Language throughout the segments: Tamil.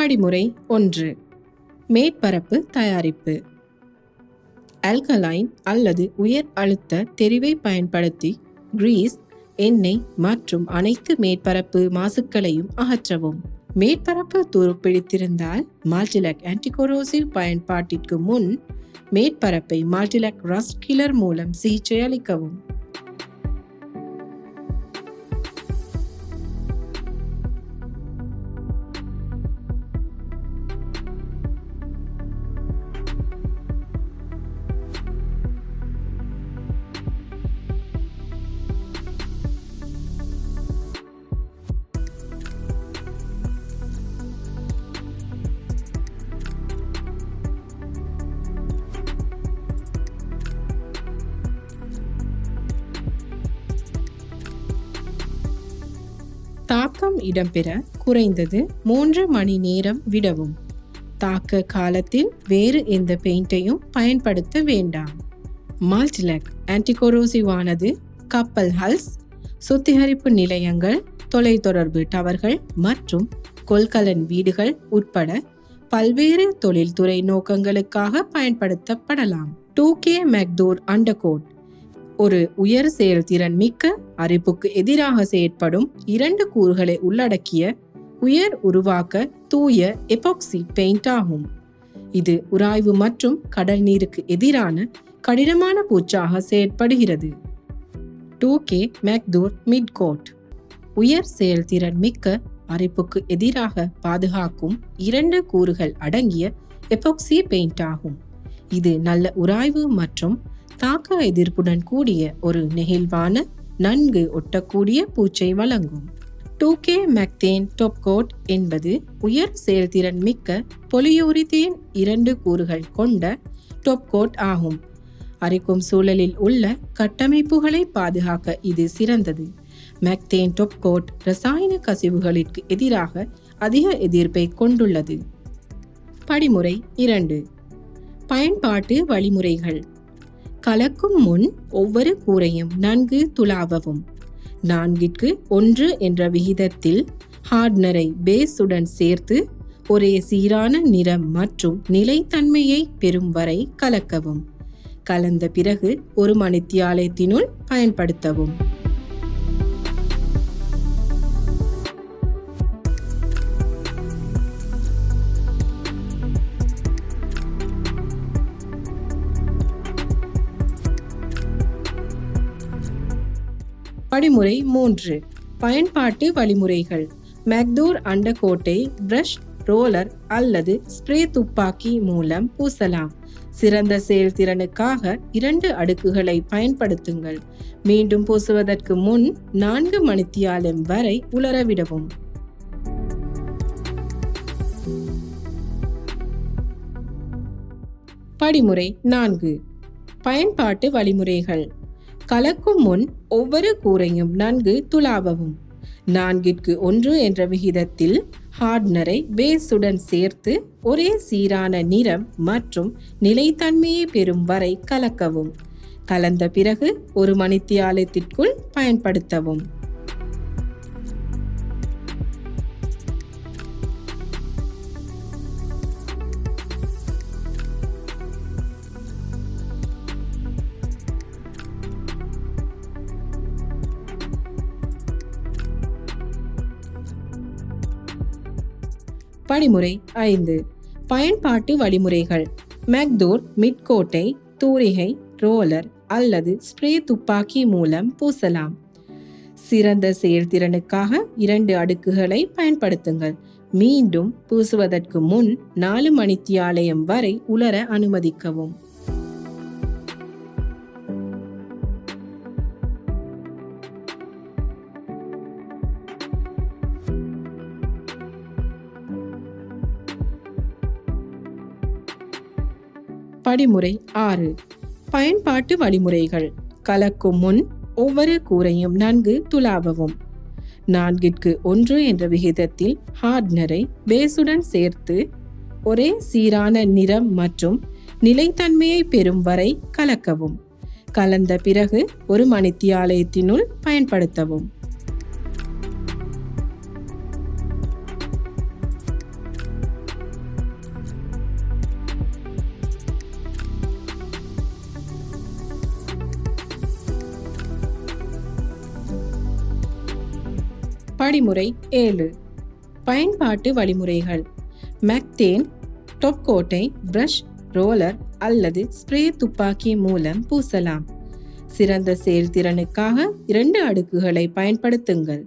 படிமுறை ஒன்று. மேற்பரப்பு தயாரிப்பு. ஆல்கலைன் அல்லது உயர் அழுத்த தெரிவை பயன்படுத்தி கிரீஸ் எண்ணெய் மற்றும் அனைத்து மேற்பரப்பு மாசுக்களையும் அகற்றவும். மேற்பரப்பு துருப்பிடித்திருந்தால் மால்டிலக் ஆன்டிகோரோசிவ் பயன்பாட்டிற்கு முன் மேற்பரப்பை மால்டிலக் ரஸ்ட் கில்லர் மூலம் சிகிச்சை அளிக்கவும். தாக்கம் இடம்பெற குறைந்தது மூன்று மணி நேரம் விடவும். தாக்க காலத்தில் வேறு எந்த பெயிண்டையும் பயன்படுத்த வேண்டாம். மால்டிலக் ஆன்டிகோரோசிவானது கப்பல் ஹல்ஸ் சுத்திகரிப்பு நிலையங்கள் தொலைத்தொடர்பு டவர்கள் மற்றும் கொள்கலன் வீடுகள் உட்பட பல்வேறு தொழில்துறை நோக்கங்களுக்காக பயன்படுத்தப்படலாம். டூ கே மெக்டோர் அண்டர்கோட் ஒரு உயர் செயல்திறன் மிக்க அரிப்புக்கு எதிராக செயற்படும் இரண்டு கூறுகளை உள்ளடக்கிய உயர் உருவாக்க தூய எபாக்சி பெயிண்ட் ஆகும். இது உராய்வு மற்றும் கடல் நீருக்கு எதிரான கடினமான பூச்சாக செயற்படுகிறது. டூ கே மேக்தூர் மிட்கோட் உயர் செயல்திறன் மிக்க அரிப்புக்கு எதிராக பாதுகாக்கும் இரண்டு கூறுகள் அடங்கிய எபோக்சி பெயிண்ட் ஆகும். இது நல்ல உராய்வு மற்றும் தாக்க எதிர்ப்புடன் கூடிய ஒரு நெகிழ்வான நன்கு ஒட்டக்கூடிய பூச்சை வழங்கும். டூ கே மெக்தேன் டொப்கோட் என்பது உயர் செயல்திறன் மிக்க பொலியூரித்தேன் இரண்டு கூறுகள் கொண்ட டொப்கோட் ஆகும். அரிக்கும் சூழலில் உள்ள கட்டமைப்புகளை பாதுகாக்க இது சிறந்தது. மெக்தேன் டொப்கோட் ரசாயன கசிவுகளிற்கு எதிராக அதிக எதிர்ப்பை கொண்டுள்ளது. படிமுறை இரண்டு. பயன்பாட்டு வழிமுறைகள். கலக்கும் முன் ஒவ்வொரு கூரையும் நன்கு துளாவவும் நான்கிற்கு ஒன்று என்ற விகிதத்தில் ஹார்ட்னரை பேஸுடன் சேர்த்து ஒரே சீரான நிறம் மற்றும் நிலைத்தன்மையை பெறும் வரை கலக்கவும். கலந்த பிறகு ஒரு மணித்தியாலயத்தினுள் பயன்படுத்தவும். படிமுறை மூன்று. பயன்பாட்டு வழிமுறைகள். மெக்தூர் அண்டகோட்டை பிரஷ் ரோலர் அல்லது ஸ்ப்ரே துப்பாக்கி மூலம் பூசலாம். சிறந்த செயல்திறனுக்காக இரண்டு அடுக்குகளை பயன்படுத்துங்கள். மீண்டும் பூசுவதற்கு முன் நான்கு மணித்தியாலம் வரை உலரவிடவும். படிமுறை நான்கு. பயன்பாட்டு வழிமுறைகள். கலக்கும் முன் ஒவ்வொரு கூரையும் நன்கு துளாவவும். நான்கிற்கு ஒன்று என்ற விகிதத்தில் ஹார்ட்னரை பேஸுடன் சேர்த்து ஒரே சீரான நிறம் மற்றும் நிலைத்தன்மையை பெறும் வரை கலக்கவும். கலந்த பிறகு ஒரு மணித்தியாலத்திற்குள் பயன்படுத்தவும். படிமுறை ஐந்து. பயன்பாட்டு வழிமுறைகள். மெக்தூர் மிட்கோட்டை தூரிகை ரோலர் அல்லது ஸ்ப்ரே துப்பாக்கி மூலம் பூசலாம். சிறந்த செயல்திறனுக்காக இரண்டு அடுக்குகளை பயன்படுத்துங்கள். மீண்டும் பூசுவதற்கு முன் நாலு மணித்தியாலயம் வரை உலர அனுமதிக்கவும். படிமுறை ஆறு. பயன்பாட்டு வழிமுறைகள். கலக்கும் முன் ஒவ்வொரு கூரையும் நன்கு துலாவவும். நான்கிற்கு ஒன்று என்ற விகிதத்தில் ஹார்ட்னரை பேஸுடன் சேர்த்து ஒரே சீரான நிறம் மற்றும் நிலைத்தன்மையை பெறும் வரை கலக்கவும். கலந்த பிறகு ஒரு மணித்தியாலயத்தினுள் பயன்படுத்தவும். படிமுறை ஏழு. பயன்பாட்டு வழிமுறைகள். மெக்தேன் டொப் கோட்டை பிரஷ் ரோலர் அல்லது ஸ்ப்ரே துப்பாக்கி மூலம் பூசலாம். சிறந்த செயல்திறனுக்காக இரண்டு அடுக்குகளை பயன்படுத்துங்கள்.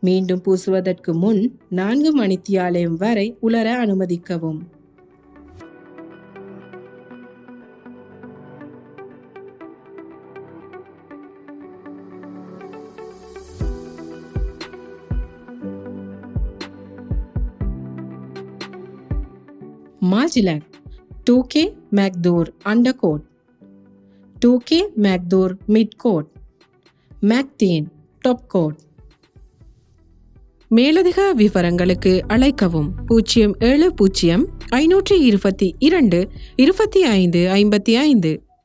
மீண்டும் பூசுவதற்கு முன் நான்கு மணித்தியாலயம் வரை உலர அனுமதிக்கவும். Margilac 2K Macdur undercoat. 2K Macdur midcoat. Mactane top coat மேலதிக விவரங்களுக்கு அழைக்கவும். பூஜ்ஜியம் ஏழு பூஜ்ஜியம் ஐநூற்றி இருபத்தி இரண்டு இருபத்தி ஐந்து ஐம்பத்தி ஐந்து.